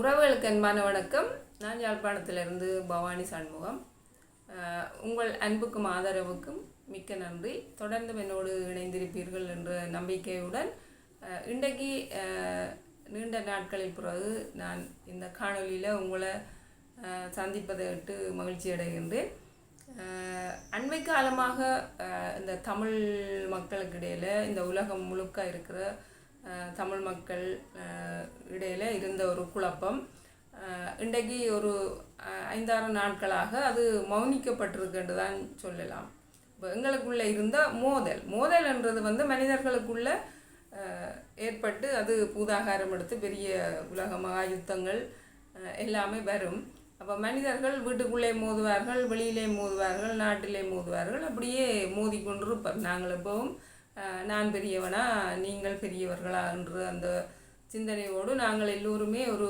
உறவுகளுக்கு அன்பான வணக்கம். நான் யாழ்ப்பாணத்திலிருந்து பவானி சண்முகம். உங்கள் அன்புக்கும் ஆதரவுக்கும் மிக்க நன்றி. தொடர்ந்து என்னோடு இணைந்திருப்பீர்கள் என்ற நம்பிக்கையுடன் இன்றைக்கு நீண்ட நாட்களில் பிறகு நான் இந்த காணொளியில் உங்களை சந்திப்பதை விட்டு மகிழ்ச்சி அடைகின்றேன். அண்மை காலமாக இந்த தமிழ் மக்களுக்கு இடையில் இந்த உலகம் முழுக்க இருக்கிற தமிழ் மக்கள் இடையில் இருந்த ஒரு குழப்பம். இன்றைக்கு ஒரு ஐந்தாறு நாட்களாக அது மௌனிக்கப்பட்டிருக்குன்னு தான் சொல்லலாம். இப்போ எங்களுக்குள்ளே இருந்த மோதல் மோதல்ன்றது வந்து மனிதர்களுக்குள்ள ஏற்பட்டு அது பூதாகாரம் எடுத்து பெரிய உலக மகா யுத்தங்கள் எல்லாமே வரும். அப்போ மனிதர்கள் வீட்டுக்குள்ளே மோதுவார்கள் வெளியிலே மோதுவார்கள் நாட்டிலே மோதுவார்கள் அப்படியே மோதிக்கொண்டிருப்பார். நாங்கள் எப்பவும் நான் பெரியவனா நீங்கள் பெரியவர்களா என்று அந்த சிந்தனையோடு நாங்கள் எல்லோருமே ஒரு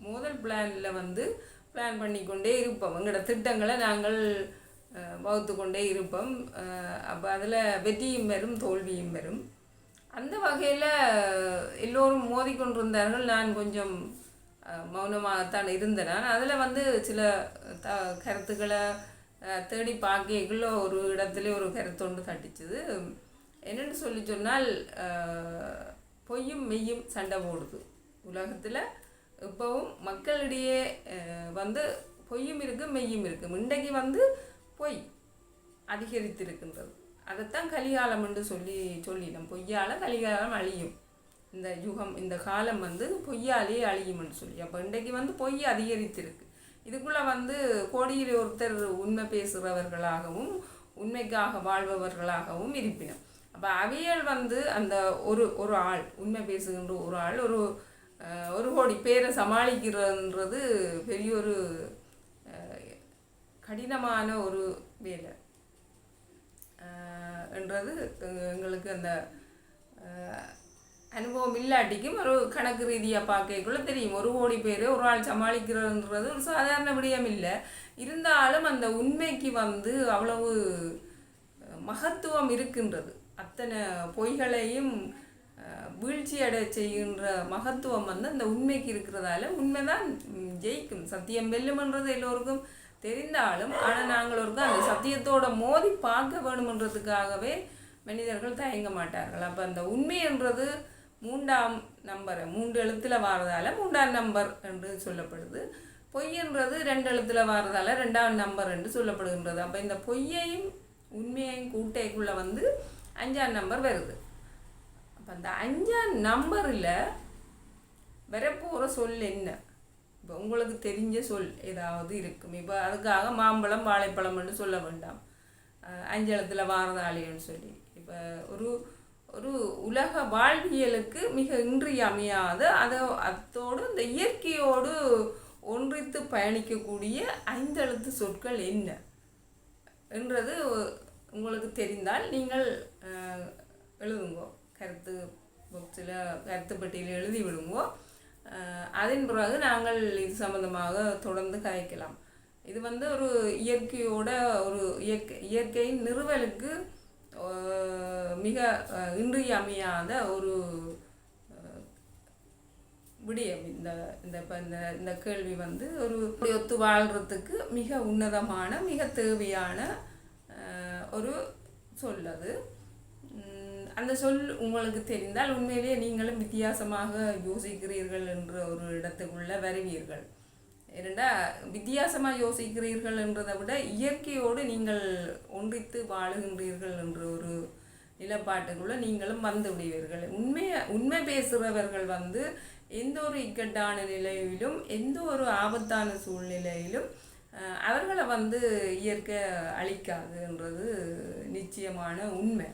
மோதல் பிளானில் வந்து பிளான் பண்ணிக்கொண்டே இருப்போம். எங்களோட திட்டங்களை நாங்கள் அஹ், வகுத்து கொண்டே இருப்போம் அப்போ அதில் வெற்றியும் வரும் தோல்வியும் வரும் அந்த வகையில் எல்லோரும் மோதிக்கொண்டிருந்தார்கள். நான் கொஞ்சம் மௌனமாகத்தான் இருந்தேன். நான் அதில் வந்து சில த கருத்துக்களை தேடி பார்க்கக்குள்ள ஒரு இடத்துல ஒரு கருத்தொண்டு தட்டிச்சுது. என்னென்னு சொல்லி சொன்னால் பொய்யும் மெய்யும் சண்டை போடுது. உலகத்தில் இப்போவும் மக்களிடையே வந்து பொய்யும் இருக்குது மெய்யும் இருக்குது இன்றைக்கு வந்து பொய் அதிகரித்திருக்கின்றது. அதைத்தான் கலிகாலம் என்று சொல்லி சொல்லினோம். பொய்யால் கலிகாலம் அழியும். இந்த யுகம் இந்த காலம் வந்து பொய்யாலே அழியும்னு சொல்லி. அப்போ இன்றைக்கு வந்து பொய் அதிகரித்திருக்கு. இதுக்குள்ளே வந்து கோடியில் ஒருத்தர் உண்மை பேசுகிறவர்களாகவும் உண்மைக்காக வாழ்பவர்களாகவும் இருப்பினோம். அப்போ அவியல் வந்து அந்த ஒரு ஒரு ஆள் உண்மை பேசுகின்ற ஒரு ஆள் ஒரு ஒரு கோடி பேரை சமாளிக்கிறன்றது பெரிய ஒரு கடினமான ஒரு வேலை. என்றது எங்களுக்கு அந்த அனுபவம் இல்லாட்டிக்கும் ஒரு கணக்கு ரீதியாக பார்க்கக்குள்ள தெரியும். ஒரு கோடி பேர் ஒரு ஆள் சமாளிக்கிறதுன்றது ஒரு சாதாரண விடயம் இல்லை. இருந்தாலும் அந்த உண்மைக்கு வந்து அவ்வளவு மகத்துவம் இருக்கின்றது. அத்தனை பொய்களையும் வீழ்ச்சி அடை செய்கின்ற மகத்துவம் வந்து அந்த உண்மைக்கு இருக்கிறதால உண்மைதான் ஜெயிக்கும். சத்தியம் வெல்லுமன்றது எல்லோருக்கும் தெரிந்தாலும் ஆனால் நாங்கள் ஒரு அந்த சத்தியத்தோட மோதி பார்க்க வேணுமன்றதுக்காகவே மனிதர்கள் தயங்க மாட்டார்கள். அப்போ அந்த உண்மைன்றது மூன்றாம் நம்பர் மூன்று எழுத்தில் வாரதால மூன்றாம் நம்பர் என்று சொல்லப்படுது. பொய்ன்றது ரெண்டு எழுத்தில் வாரதால ரெண்டாம் நம்பர் என்று சொல்லப்படுகின்றது. அப்போ இந்த பொய்யையும் உண்மையையும் கூட்டைக்குள்ளே வந்து அஞ்சாம் நம்பர் வருது. அப்போ அந்த அஞ்சாம் நம்பரில் வரப்போகிற சொல் என்ன? இப்போ உங்களுக்கு தெரிஞ்ச சொல் ஏதாவது இருக்கும். இப்போ அதுக்காக மாம்பழம் வாழைப்பழம்னு சொல்ல வேண்டாம். அஞ்சலத்தில் வாரதாளின்னு சொல்லி. இப்போ ஒரு ஒரு உலக வாழ்வியலுக்கு மிக இன்றியமையாத அதை அத்தோடு இந்த இயற்கையோடு ஒன்றித்து பயணிக்கக்கூடிய ஐந்தெழுத்து சொற்கள் என்ன? என்றது உங்களுக்கு தெரிந்தால் நீங்கள் எழுதுங்கோ. கருத்து பாக்ஸில் கருத்து பெட்டியில் எழுதி விடுங்கோ. அஹ், அதன் பிறகு நாங்கள் இது சம்மந்தமாக தொடர்ந்து கதைக்கலாம் இது வந்து ஒரு இயற்கையோட ஒரு இயற்கை இயற்கையின் நிறுவலுக்கு மிக அஹ், இன்றியமையாத ஒரு விடியம். இந்த இந்த இப்போ இந்த இந்த கேள்வி வந்து ஒரு ஒத்து வாழ்கிறதுக்கு மிக உன்னதமான மிக தேவையான ஒரு சொல் அது அந்த சொல் உங்களுக்கு தெரிந்தால் உண்மையிலேயே நீங்களும் வித்தியாசமாக யோசிக்கிறீர்கள் என்ற ஒரு இடத்துக்குள்ளே வருவீர்கள். ஏனெண்டா வித்தியாசமாக யோசிக்கிறீர்கள் என்றதை விட இயற்கையோடு நீங்கள் ஒன்றித்து வாழுகின்றீர்கள் என்ற ஒரு நிலப்பாட்டுக்குள்ளே நீங்களும் வந்து விடுவீர்கள். உண்மையை உண்மை பேசுகிறவர்கள் வந்து எந்த ஒரு இக்கட்டான நிலையிலும் எந்த ஒரு ஆபத்தான சூழ்நிலையிலும் அவர்களை வந்து இயற்கை அழிக்காதுன்றது நிச்சயமான உண்மை.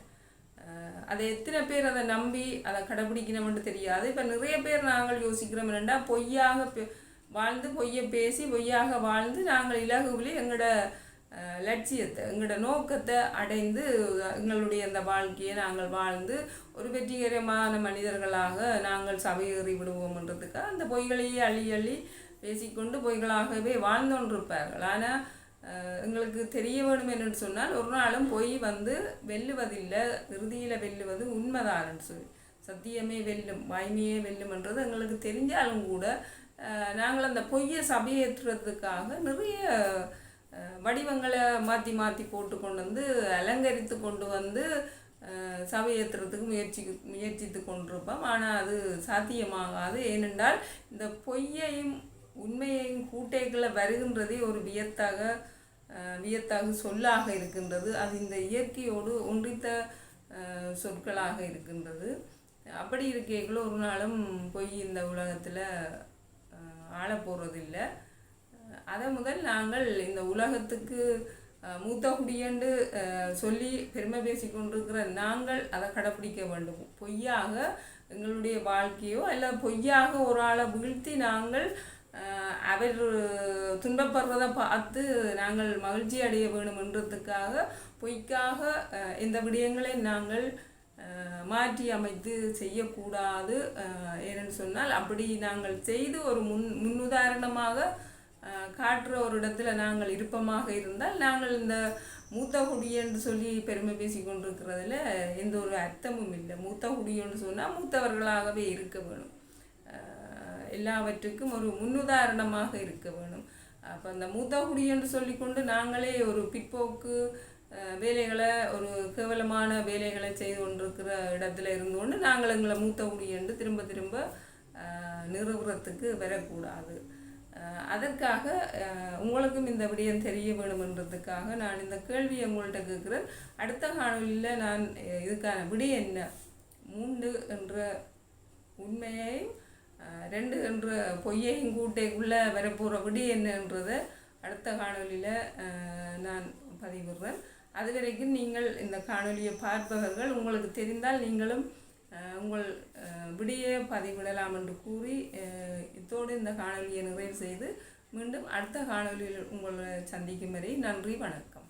அதை எத்தனை பேர் அதை நம்பி அதை கடைபிடிக்கணும்னு தெரியாது. இப்போ நிறைய பேர் நாங்கள் யோசிக்கிறோம் என்னென்னா பொய்யாக பே- வாழ்ந்து பொய்யை பேசி பொய்யாக வாழ்ந்து நாங்கள் இலகுவிலே எங்களோட லட்சியத்தை எங்களோட நோக்கத்தை அடைந்து எங்களுடைய அந்த வாழ்க்கையை நாங்கள் வாழ்ந்து ஒரு வெற்றிகரமான மனிதர்களாக நாங்கள் சபையேறி விடுவோம்ன்றதுக்காக அந்த பொய்களையே அள்ளி அள்ளி பேசிக்கொண்டு பொய்களாகவே வாழ்ந்தோன்றிருப்பார்கள். ஆனால் எங்களுக்கு தெரிய வேணும் என்று சொன்னால் ஒரு நாளும் பொய் வந்து வெல்லுவதில்லை. இறுதியில் வெல்லுவது உண்மைதான்னு சொல்லி. சத்தியமே வெல்லும் வாய்மையே வெல்லும்ன்றது எங்களுக்கு தெரிஞ்சாலும் கூட நாங்கள் அந்த பொய்யை சபையேற்றுறதுக்காக நிறைய வடிவங்களை மாற்றி மாற்றி போட்டு கொண்டு வந்து அலங்கரித்து கொண்டு வந்து சபையேற்றுறதுக்கு முயற்சி முயற்சித்து கொண்டிருப்போம். ஆனால் அது சாத்தியமாகாது. ஏனென்றால் இந்த பொய்யையும் உண்மையையும் கூட்டைகளை வருகின்றதே ஒரு வியத்தாக வியத்தாக சொல்லாக இருக்கின்றது. அது இந்த இயற்கையோடு ஒன்றித்த சொற்களாக இருக்கின்றது. அப்படி இருக்கைகளோ ஒரு நாளும் பொய் இந்த உலகத்தில் ஆள போகிறதில்ல அதை முதல் நாங்கள் இந்த உலகத்துக்கு மூத்த குடியண்டு சொல்லி பெருமை பேசி கொண்டிருக்கிற நாங்கள் அதை கடைப்பிடிக்க வேண்டும். பொய்யாக எங்களுடைய வாழ்க்கையோ அல்ல பொய்யாக ஒரு ஆளை வீழ்த்தி நாங்கள் அவர் துன்பப்படுறதை பார்த்து நாங்கள் மகிழ்ச்சி அடைய வேணுமென்றதுக்காக பொய்க்காக இந்த விடயங்களை நாங்கள் மாற்றி அமைத்து செய்யக்கூடாது ஏன்னு சொன்னால் அப்படி நாங்கள் செய்து ஒரு முன் முன்னுதாரணமாக காட்டுற ஒரு இடத்துல நாங்கள் இருப்பமாக இருந்தால் நாங்கள் இந்த மூத்த குடி என்று சொல்லி பெருமை பேசி கொண்டிருக்கிறதுல எந்த ஒரு அர்த்தமும் இல்லை. மூத்த குடி என்று சொன்னால் மூத்தவர்களாகவே இருக்க வேணும். எல்லாவற்றுக்கும் ஒரு முன்னுதாரணமாக இருக்க வேணும். அப்போ அந்த மூத்தகுடி என்று சொல்லிக்கொண்டு நாங்களே ஒரு பிற்போக்கு வேலைகளை ஒரு கேவலமான வேலைகளை செய்து கொண்டிருக்கிற இடத்துல இருந்து கொண்டு நாங்கள் எங்களை மூத்தகுடி என்று திரும்ப திரும்ப நிறுவனத்துக்கு வரக்கூடாது. அதற்காக உங்களுக்கும் இந்த விடயம் தெரிய வேணுமென்றதுக்காக நான் இந்த கேள்வியை உங்கள்கிட்ட கேட்குறேன். அடுத்த காணொலியில் நான் இதுக்கான விடியம் என்ன? மூண்டு என்ற உண்மையையும் ரெண்டு என்ற பொய்யையும் கூட்டைக்குள்ளே வரப்போகிற விடி என்னன்றதை அடுத்த காணொலியில் நான் பதிவிடுறேன். அது வரைக்கும் நீங்கள் இந்த காணொலியை பார்ப்பவர்கள் உங்களுக்கு தெரிந்தால் நீங்களும் உங்கள் விடியை பதிவிடலாம் என்று கூறி இத்தோடு இந்த காணொலியை நிறைவு செய்து மீண்டும் அடுத்த காணொலியில் உங்களை சந்திக்கும் வரை நன்றி வணக்கம்.